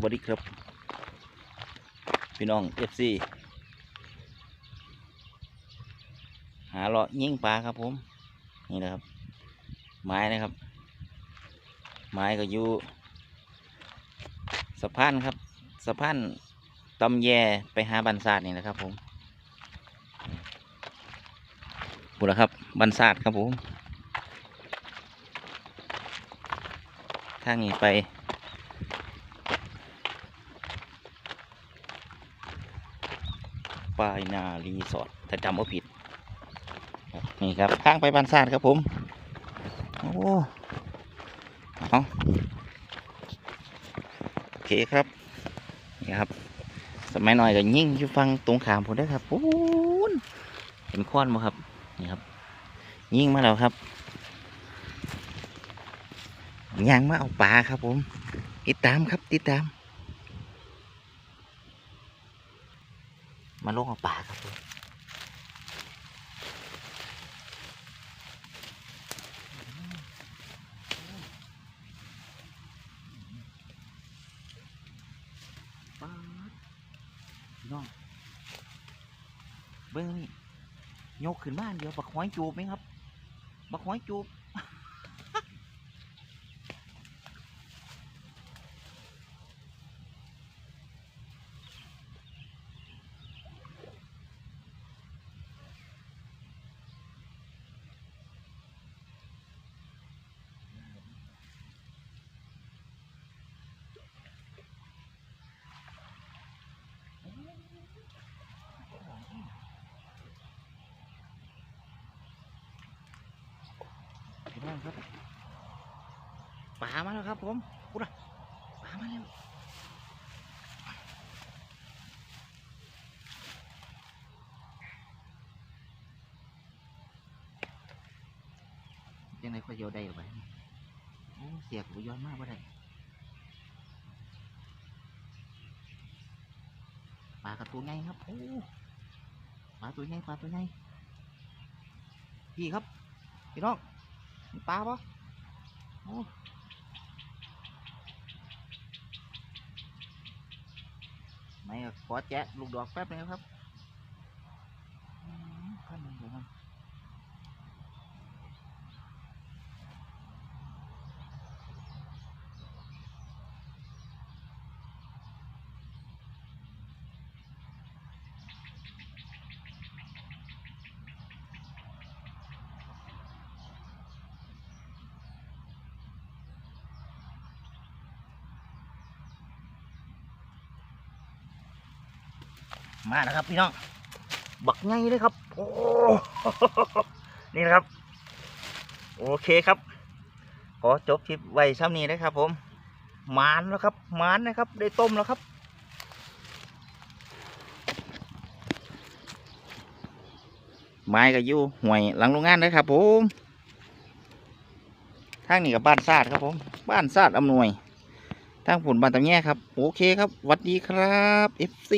วัสดีครับ พี่น้องเอฟซีหาเลาะยิงปลาครับผม นี่นะครับ ไม้นะครับ ไม้ก็อยู่สะพานครับสะพานตำแยไปหาบันซาดนี่นะครับผมบุระครับบันซาดครับผมทางนี้ไป ปลายนารีสอร์ทถ้าจำว่าผิด นี่ครับทางไปบ้านซาดครับผม โอ้เอาโอเคครับ นี่ครับ สมัยหน่อยก็ยิ่งอยู่ฟังตรงขามผมได้ครับปูนเห็นควันไหมครับ นี่ครับ ยิ่งมาแล้วครับย่างมาเอาปลาครับผม ติดตามครับติดตาม มาลงเอาปลาครับผมปลาพี่น้องเบิ้งนี่ยกขึ้นบ้านเดียวบักหอยจูบไหมครับ บักหอยจูบ น้องครับปลามาแล้วครับผมกูนะปลามาแล้วยังไงก็โยได้หรือเปล่าโอ้เสียกบุย้อนมากว่าได้ปลากระตัวไงครับโอ้ปลาตัวไงปลาตัวไงพี่ครับ พี่น้อง ปลาปะไม่ก็ขอแจ๊ะลูกดอกแป๊บนึงครับอืมขั้นหนึ่งเดี๋ยวมัน มาแล้วครับพี่น้อง บักไงเลยครับ โอ้ นี่นะครับ โอเคครับ ขอจบคลิปไว้ซ้ำนี้นะครับผมหมานแล้วครับหมานนะครับ ได้ต้มแล้วครับ ไม้ก็อยู่ห่วยหลังโรงงานนะครับผมทางนี้กับบ้านซาดครับผม บ้านซาดอำนวยทางผุนบ้านตำแย่ครับ โอเคครับ วัดดีครับ FC